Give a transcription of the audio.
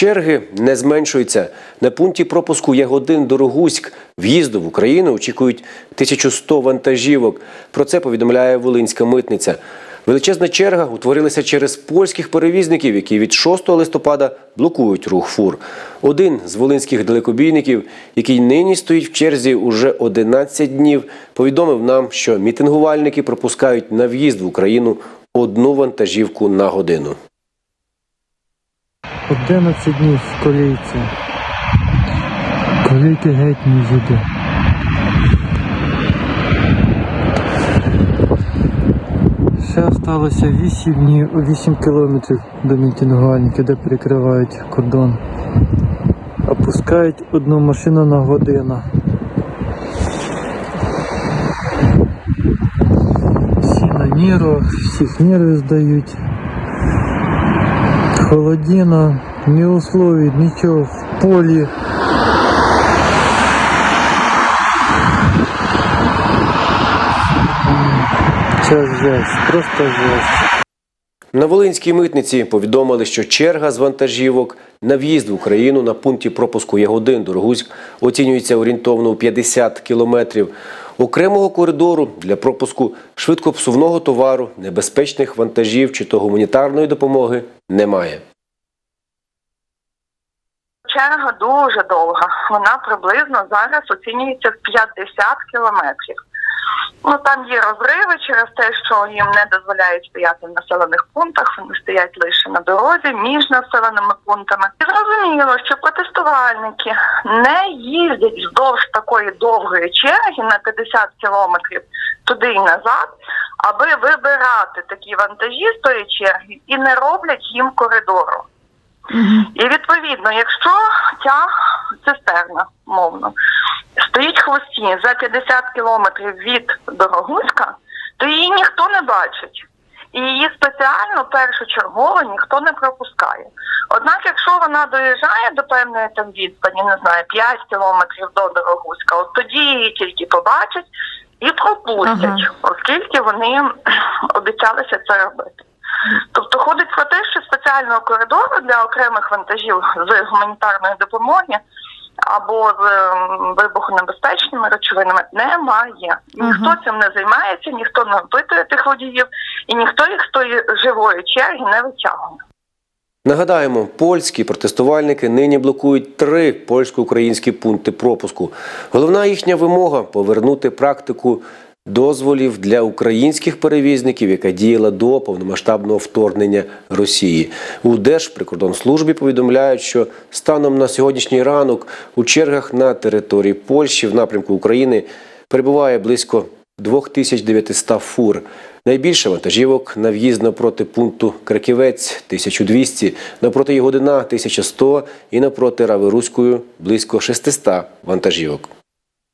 Черги не зменшуються. На пункті пропуску Ягодин Дорогуськ в'їзду в Україну очікують 1100 вантажівок. Про це повідомляє Волинська митниця. Величезна черга утворилася через польських перевізників, які від 6 листопада блокують рух фур. Один з волинських далекобійників, який нині стоїть в черзі уже 11 днів, повідомив нам, що мітингувальники пропускають на в'їзд в Україну одну вантажівку на годину. 11 днів в колійці. Колійки геть не їде. Ще залишилося 8 днів, 8 кілометрів до мітингувальників, де перекривають кордон. Опускають одну машину на годину. Всі на нервах, всіх нерви здають. Холодина, ні условий, нічого в полі. Це жесть, просто жесть. На Волинській митниці повідомили, що черга з вантажівок на в'їзд в Україну на пункті пропуску Ягодин Дорогуськ оцінюється орієнтовно у 50 кілометрів. Окремого коридору для пропуску швидкопсувного товару, небезпечних вантажів чи то гуманітарної допомоги немає. Черга дуже довга. Вона приблизно зараз оцінюється в 50 кілометрів. Ну там є розриви через те, що їм не дозволяють стояти в населених пунктах. Вони стоять лише на дорозі між населеними пунктами. І зрозуміло, що протестувальники не їздять вздовж такої довгої черги на 50 кілометрів туди і назад, аби вибирати такі вантажі з тої черги і не роблять їм коридору. І відповідно, якщо ця цистерна, мовно, стоїть хвості за 50 кілометрів від Дорогуська, то її ніхто не бачить. І її спеціально першочергово ніхто не пропускає. Однак, якщо вона доїжджає до певної там відстані, не знаю, 5 кілометрів до Дорогуська, от тоді її тільки побачать і пропустять, оскільки вони обіцялися це робити. Тобто ходить про те, що спеціального коридору для окремих вантажів з гуманітарної допомоги або з ем, вибухонебезпечними речовинами немає. Ніхто цим не займається, ніхто не опитує тих водіїв, і ніхто їх з тої живої черги не витягує. Нагадаємо, польські протестувальники нині блокують три польсько-українські пункти пропуску. Головна їхня вимога повернути практику дозволів для українських перевізників, яка діяла до повномасштабного вторгнення Росії. У Держприкордонслужбі повідомляють, що станом на сьогоднішній ранок у чергах на території Польщі в напрямку України перебуває близько 2900 фур. Найбільше вантажівок на в'їзд напроти пункту Краківець 1200, напроти Ягодина 1100 і напроти Рави Руською близько 600 вантажівок.